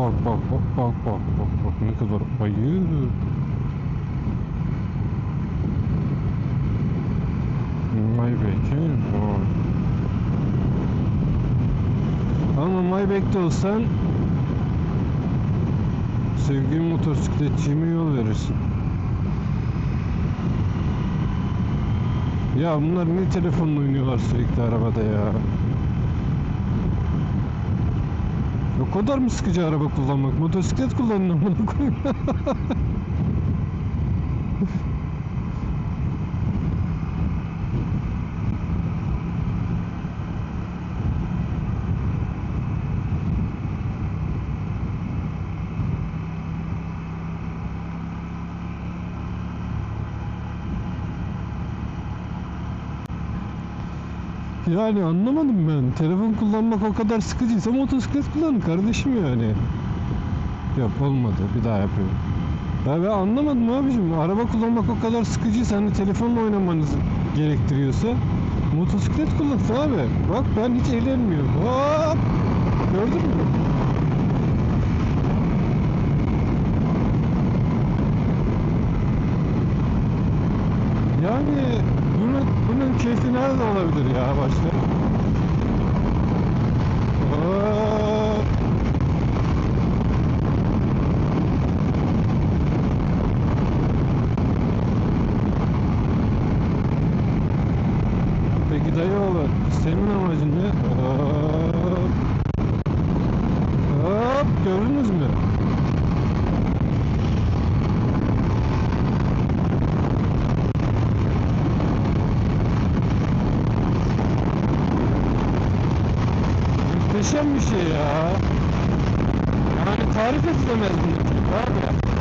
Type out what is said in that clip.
Bak bak bak bak bak bak bak ne kadar ayı. Maybach'e var. Ama Maybach'te olsan sevgili motosikletçiğime yol verirsin. Ya bunlar ne telefonla oynuyorlar sürekli arabada ya. O kadar mı sıkıcı araba kullanmak? Motosiklet kullanın amına koyayım. Yani anlamadım ben. Telefon kullanmak o kadar sıkıcıysa motosiklet kullanın kardeşim yani. Yok olmadı. Bir daha yapıyorum. Ya ben anlamadım abicim. Araba kullanmak o kadar sıkıcıysa hani telefonla oynamanız gerektiriyorsa motosiklet kullan abi. Bak ben hiç eğlenmiyorum. Hop! Gördün mü? Yani keyfi nerede olabilir ya başta? Hop! Peki dayıoğlu senin amacın ne? Hop! Hop! Gördünüz mü? Muhteşem bir şey ya. Yani tarif edilemez bunu abi.